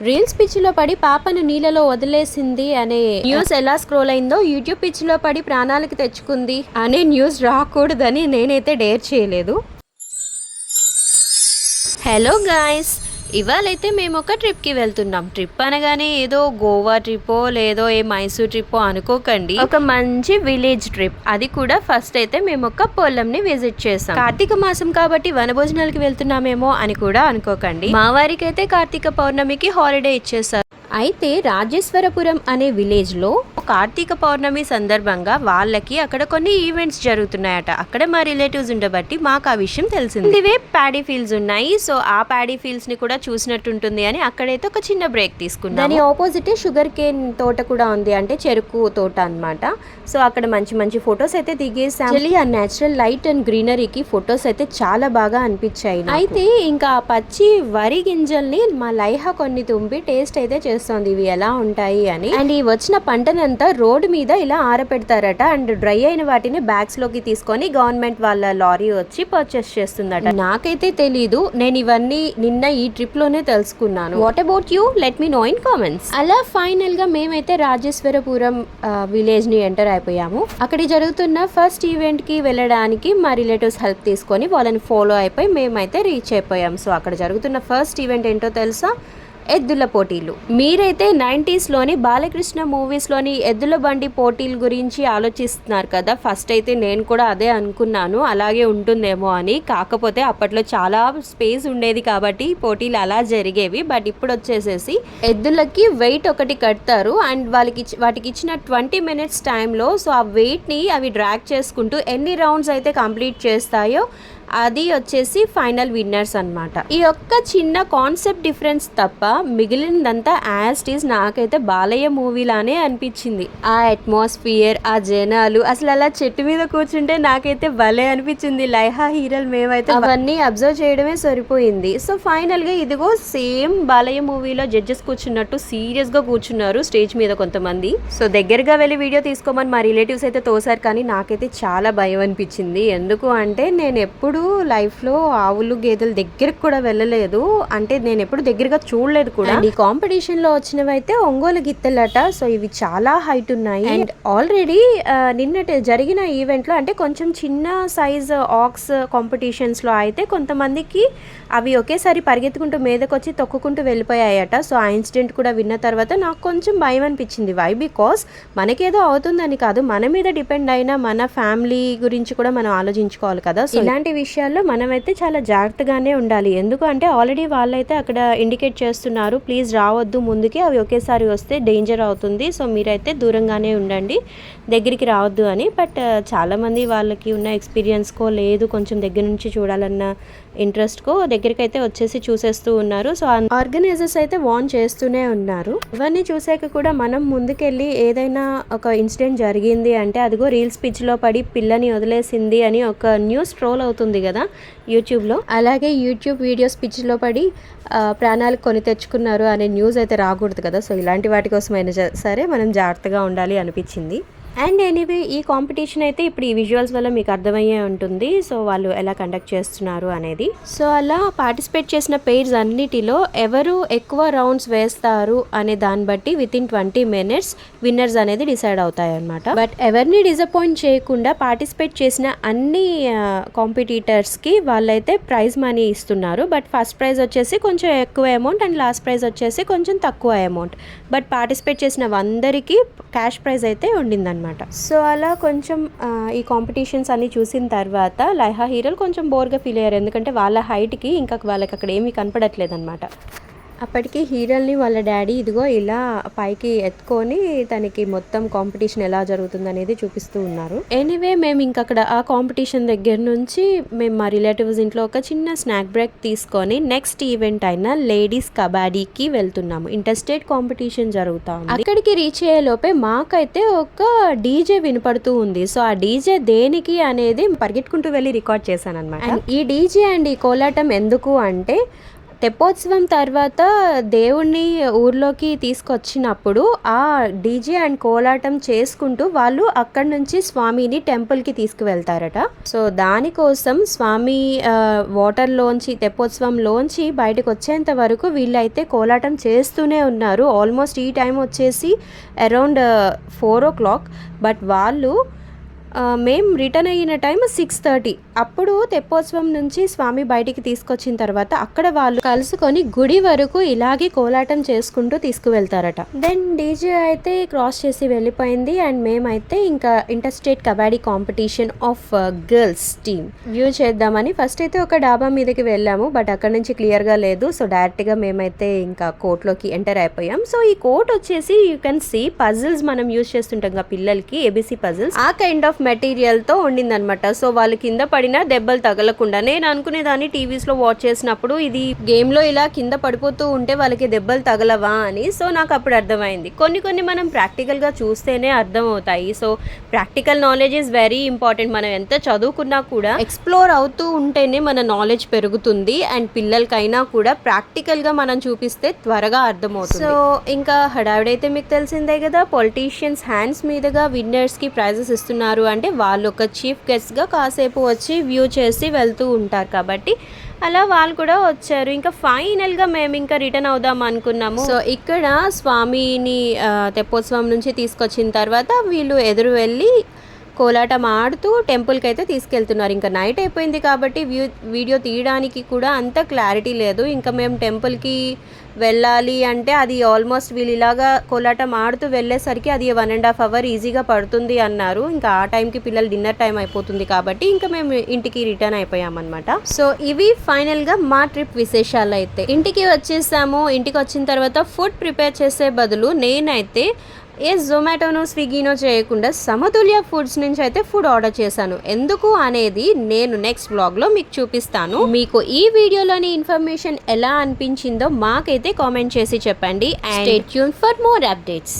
Reels పిచ్చిలో పడి పాపను నీళ్ళలో వదిలేసింది అనే న్యూస్ ఎలా స్క్రోల్ అయిందో యూట్యూబ్ పిచ్చిలో పడి ప్రాణాలకు తెచ్చుకుంది అనే న్యూస్ రాకూడదని నేనైతే డేర్ చేయలేదు. హలో గాయస్ ఇవాళైతే మేము ఒక ట్రిప్కి వెళ్తున్నాం. ట్రిప్ అనగానే ఏదో గోవా ట్రిప్పో లేదో ఏ మైసూర్ ట్రిప్పో అనుకోకండి. ఒక మంచి విలేజ్ ట్రిప్. అది కూడా ఫస్ట్ అయితే మేము ఒక పొలంని విజిట్ చేసాం. కార్తీక మాసం కాబట్టి వనభోజనాలకి వెళ్తున్నామేమో అని కూడా అనుకోకండి. మా వారికి అయితే కార్తీక పౌర్ణమికి హాలిడే ఇచ్చేసారు అయితే రాజేశ్వరపురం అనే విలేజ్లో కార్తీక పౌర్ణమి సందర్భంగా వాళ్ళకి అక్కడ కొన్ని ఈవెంట్స్ జరుగుతున్నాయట. అక్కడ మా రిలేటివ్స్ ఉండబట్టి మాకు ఆ విషయం తెలిసింది. ఇవే ప్యాడీ ఫీల్డ్స్ ఉన్నాయి. సో ఆ ప్యాడీ ఫీల్డ్స్ని కూడా చూసినట్టు ఉంటుంది అని అక్కడైతే ఒక చిన్న బ్రేక్ తీసుకున్నాం దాని ఆపోజిట్ షుగర్ కేన్ తోట కూడా ఉంది. అంటే చెరుకు తోట అన్నమాట. సో అక్కడ మంచి మంచి ఫొటోస్ అయితే దిగేసాం ఆ నేచురల్ లైట్ అండ్ గ్రీనరీకి ఫొటోస్ అయితే చాలా బాగా అనిపించాయి. అయితే ఇంకా పచ్చి వరి గింజల్ని మా లైహ కొన్ని తుంపి టేస్ట్ అయితే చేస్తోంది. ఇవి ఎలా ఉంటాయి అని. అండ్ ఈ వచ్చిన పంటనంతా రోడ్డు మీద ఇలా ఆరపెడతారట అండ్ డ్రై అయిన వాటిని బ్యాగ్స్లోకి తీసుకొని గవర్నమెంట్ వాళ్ళ లారీ వచ్చి పర్చేస్ చేస్తుందట. నాకైతే తెలీదు నేను ఇవన్నీ నిన్న ఈ ట్రిప్లోనే తెలుసుకున్నాను. What about you let me know in comments అలా ఫైనల్గా మేమైతే రాజేశ్వరపురం విలేజ్ని ఎంటర్ అయిపోయాము. అక్కడ జరుగుతున్న ఫస్ట్ ఈవెంట్కి వెళ్ళడానికి మా రిలేటివ్స్ హెల్ప్ తీసుకొని వాళ్ళని ఫాలో అయిపోయి మేమైతే రీచ్ అయిపోయాం. సో అక్కడ జరుగుతున్న ఫస్ట్ ఈవెంట్ ఏంటో తెలుసా? ఎద్దుల పోటీలు. మీరైతే నైంటీస్లోని బాలకృష్ణ మూవీస్లోని ఎద్దుల బండి పోటీల గురించి ఆలోచిస్తున్నారు కదా. ఫస్ట్ అయితే నేను కూడా అదే అనుకున్నాను. అలాగే ఉంటుందేమో అని. కాకపోతే అప్పట్లో చాలా స్పేస్ ఉండేది కాబట్టి పోటీలు అలా జరిగేవి. బట్ ఇప్పుడు వచ్చేసేసి ఎద్దులకి వెయిట్ ఒకటి కడతారు. అండ్ వాళ్ళకి వాటికి ఇచ్చిన ట్వంటీ మినిట్స్ టైంలో సో ఆ వెయిట్ని అవి డ్రాక్ చేసుకుంటూ ఎన్ని రౌండ్స్ అయితే కంప్లీట్ చేస్తాయో అది వచ్చేసి ఫైనల్ విన్నర్స్ అన్నమాట. ఈ ఒక్క చిన్న కాన్సెప్ట్ డిఫరెన్స్ తప్ప మిగిలినదంతా యాజ్ ఈజ్ నాకైతే బాలయ్య మూవీలానే అనిపించింది. ఆ అట్మాస్ఫియర్ ఆ జనాలు అసలు అలా చెట్టు మీద కూర్చుంటే నాకైతే భలే అనిపించింది. లైహా హీరోలు మేమైతే అవన్నీ అబ్జర్వ్ చేయడమే సరిపోయింది. సో ఫైనల్గా ఇదిగో సేమ్ బాలయ్య మూవీలో జడ్జెస్ కూర్చున్నట్టు సీరియస్గా కూర్చున్నారు స్టేజ్ మీద కొంతమంది. సో దగ్గరగా వెళ్ళి వీడియో తీసుకోమని మా రిలేటివ్స్ అయితే తోసారు కానీ నాకైతే చాలా భయం అనిపించింది. ఎందుకు అంటే నేను ఎప్పుడు లైఫ్లో ఆవులు గేదెల దగ్గరకు కూడా వెళ్ళలేదు. అంటే నేను ఎప్పుడు దగ్గరగా చూడలేదు కూడా. ఈ కాంపిటీషన్లో వచ్చినవి అయితే ఒంగోలు గిత్తెలట. సో ఇవి చాలా హైట్ ఉన్నాయి. అండ్ ఆల్రెడీ నిన్నటి జరిగిన ఈవెంట్లో అంటే కొంచెం చిన్న సైజ్ ఆక్స్ కాంపిటీషన్స్లో అయితే కొంతమందికి అవి ఒకేసారి పరిగెత్తుకుంటూ మీదకి వచ్చి తొక్కుకుంటూ వెళ్ళిపోయాయట. సో ఆ ఇన్సిడెంట్ కూడా విన్న తర్వాత నాకు కొంచెం భయం అనిపించింది. వై బికాస్ మనకేదో అవుతుందని కాదు. మన మీద డిపెండ్ అయిన మన ఫ్యామిలీ గురించి కూడా మనం ఆలోచించుకోవాలి కదా. సో ఇలాంటి విషయాల్లో మనమైతే చాలా జాగ్రత్తగానే ఉండాలి. ఎందుకు అంటే ఆల్రెడీ వాళ్ళైతే అక్కడ ఇండికేట్ చేస్తున్నారు ప్లీజ్ రావద్దు ముందుకి అవి ఒకేసారి వస్తే డేంజర్ అవుతుంది. సో మీరైతే దూరంగానే ఉండండి. దగ్గరికి రావద్దు అని. బట్ చాలామంది వాళ్ళకి ఉన్న ఎక్స్పీరియన్స్కో లేదు కొంచెం దగ్గర నుంచి చూడాలన్న ఇంట్రెస్ట్కో దగ్గరికి అయితే వచ్చేసి చూసేస్తూ ఉన్నారు. సో ఆర్గనైజర్స్ అయితే వార్న్ చేస్తూనే ఉన్నారు. ఇవన్నీ చూసాక కూడా మనం ముందుకెళ్ళి ఏదైనా ఒక ఇన్సిడెంట్ జరిగింది అంటే అదిగో రీల్స్ పిచ్లో పడి పిల్లని వదిలేసింది అని ఒక న్యూస్ ట్రోల్ అవుతుంది కదా యూట్యూబ్లో. అలాగే యూట్యూబ్ వీడియోస్ పిచ్చిలో పడి ప్రాణాలు కొని తెచ్చుకున్నారు అనే న్యూస్ అయితే రాకూడదు కదా. సో ఇలాంటి వాటి కోసమైనా సరే మనం జాగ్రత్తగా ఉండాలి అనిపించింది. అండ్ ఎనీవే ఈ కాంపిటీషన్ అయితే ఇప్పుడు ఈ విజువల్స్ వల్ల మీకు అర్థమయ్యే ఉంటుంది. సో వాళ్ళు ఎలా కండక్ట్ చేస్తున్నారు అనేది. సో అలా పార్టిసిపేట్ చేసిన పేర్స్ అన్నిటిలో ఎవరు ఎక్కువ రౌండ్స్ వేస్తారు అనే దాన్ని బట్టి with in twenty minutes winners అనేది డిసైడ్ అవుతాయి అనమాట బట్ ఎవరిని డిసప్పాయింట్ చేయకుండా పార్టిసిపేట్ చేసిన అన్ని కాంపిటీటర్స్కి వాళ్ళైతే ప్రైజ్ మనీ ఇస్తున్నారు. బట్ ఫస్ట్ ప్రైజ్ వచ్చేసి కొంచెం ఎక్కువ అమౌంట్ అండ్ లాస్ట్ ప్రైజ్ వచ్చేసి కొంచెం తక్కువ అమౌంట్ బట్ పార్టిసిపేట్ చేసిన అందరికీ క్యాష్ ప్రైజ్ అయితే ఉండిందనమాట సో అలా కొంచెం ఈ కాంపిటీషన్స్ అన్ని చూసిన తర్వాత లైహా హీరోలు కొంచెం బోర్గా ఫీల్ అయ్యారు. ఎందుకంటే వాళ్ళ హైట్కి ఇంకా వాళ్ళకి అక్కడ ఏమీ కనపడట్లేదు అనమాట అప్పటికి హీరోల్ని వాళ్ళ డాడీ ఇదిగో ఇలా పైకి ఎత్తుకొని తనకి మొత్తం కాంపిటీషన్ ఎలా జరుగుతుంది అనేది చూపిస్తూ ఉన్నారు. ఎనీవే మేము ఇంక అక్కడ ఆ కాంపిటీషన్ దగ్గర నుంచి మేము మా రిలేటివ్స్ ఇంట్లో ఒక చిన్న స్నాక్ బ్రేక్ తీసుకొని నెక్స్ట్ ఈవెంట్ అయిన లేడీస్ కబాడీకి వెళ్తున్నాము. ఇంటర్ స్టేట్ కాంపిటీషన్ జరుగుతా ఉంది. అక్కడికి రీచ్ అయ్యే లోపే మాకైతే ఒక డీజే వినపడుతూ ఉంది. సో ఆ డీజే దేనికి అనేది పరిగెట్టుకుంటూ వెళ్ళి రికార్డ్ చేశాను అనమాట ఈ డీజే అండ్ ఈ కోలాటం ఎందుకు అంటే తెప్పోత్సవం తర్వాత దేవుణ్ణి ఊర్లోకి తీసుకొచ్చినప్పుడు ఆ డీజే అండ్ కోలాటం చేసుకుంటూ వాళ్ళు అక్కడి నుంచి స్వామిని టెంపుల్కి తీసుకువెళ్తారట. సో దానికోసం స్వామి వాటర్లోంచి తెప్పోత్సవంలోంచి బయటకు వచ్చేంత వరకు వీళ్ళైతే కోలాటం చేస్తూనే ఉన్నారు. ఆల్మోస్ట్ ఈ టైం వచ్చేసి around four o'clock. But వాళ్ళు మేము రిటర్న్ అయిన టైం సిక్స్ థర్టీ. అప్పుడు తెప్పోత్సవం నుంచి స్వామి బయటికి తీసుకొచ్చిన తర్వాత అక్కడ వాళ్ళు కలుసుకొని గుడి వరకు ఇలాగే కోలాటం చేసుకుంటూ తీసుకువెళ్తారట. దెన్ డీజే అయితే క్రాస్ చేసి వెళ్ళిపోయింది అండ్ మేమైతే ఇంకా inter state kabaddi competition of girls team view చేద్దామని ఫస్ట్ అయితే ఒక డాబా మీదకి వెళ్ళాము బట్ అక్కడ నుంచి క్లియర్గా లేదు. సో డైరెక్ట్గా మేమైతే ఇంకా కోర్ట్లోకి ఎంటర్ అయిపోయాం. సో ఈ కోర్ట్ వచ్చేసి యూ కెన్ సీ పజిల్స్ మనం యూజ్ చేస్తుంటాం పిల్లలకి ఏబిసి పజిల్స్ ఆ కైండ్ ఆఫ్ మెటీరియల్తో ఉండిందనమాట సో వాళ్ళు కింద పడినా దెబ్బలు తగలకుండా. నేను అనుకునేదాన్ని టీవీస్లో వాచ్ చేసినప్పుడు ఇది గేమ్లో ఇలా కింద పడిపోతూ ఉంటే వాళ్ళకి దెబ్బలు తగలవా అని. సో నాకు అప్పుడు అర్థమైంది. కొన్ని కొన్ని మనం ప్రాక్టికల్గా చూస్తేనే అర్థం అవుతాయి so practical knowledge is very important. మనం ఎంత చదువుకున్నా కూడా ఎక్స్ప్లోర్ అవుతూ ఉంటేనే మన నాలెడ్జ్ పెరుగుతుంది. అండ్ పిల్లలకైనా కూడా ప్రాక్టికల్గా మనం చూపిస్తే త్వరగా అర్థమవుతుంది. సో ఇంకా హడావిడైతే మీకు తెలిసిందే కదా పొలిటీషియన్స్ హ్యాండ్స్ మీదుగా విన్నర్స్కి ప్రైజెస్ ఇస్తున్నారు అంటే వాళ్ళు ఒక చీఫ్ గెస్ట్గా కాసేపు వచ్చి వ్యూ చేసి వెళ్తూ ఉంటారు కాబట్టి అలా వాళ్ళు కూడా వచ్చారు. ఇంకా ఫైనల్గా మేము ఇంకా రిటర్న్ అవుదాం అనుకున్నాము. సో ఇక్కడ స్వామిని తెప్పోత్సవం నుంచి తీసుకొచ్చిన తర్వాత వీళ్ళు ఎదురు వెళ్ళి కోలాటం ఆడుతూ టెంపుల్కి అయితే తీసుకెళ్తున్నారు. ఇంకా నైట్ అయిపోయింది కాబట్టి వ్యూ వీడియో తీయడానికి కూడా అంత క్లారిటీ లేదు. ఇంకా మేము టెంపుల్కి వెళ్ళాలి అంటే అది ఆల్మోస్ట్ వీళ్ళు ఇలాగా కోలాటం ఆడుతూ వెళ్ళేసరికి అది వన్ అండ్ హాఫ్ అవర్ ఈజీగా పడుతుంది అన్నారు. ఇంకా ఆ టైంకి పిల్లలు డిన్నర్ టైం అయిపోతుంది కాబట్టి ఇంకా మేము ఇంటికి రిటర్న్ అయిపోయామన్నమాట. సో ఇవి ఫైనల్గా మా ట్రిప్ విశేషాలు అయితే ఇంటికి వచ్చేసాము. ఇంటికి వచ్చిన తర్వాత ఫుడ్ ప్రిపేర్ చేసే బదులు నేనైతే ఏ జొమాటోనో స్విగ్గీనో చేయకుండా సమతుల్య ఫుడ్స్ నుంచి అయితే ఫుడ్ ఆర్డర్ చేశాను. ఎందుకు అనేది నేను నెక్స్ట్ బ్లాగ్లో మీకు చూపిస్తాను. మీకు ఈ వీడియోలోని ఇన్ఫర్మేషన్ ఎలా అనిపించిందో మాకైతే కామెంట్ చేసి చెప్పండి. And tune for more updates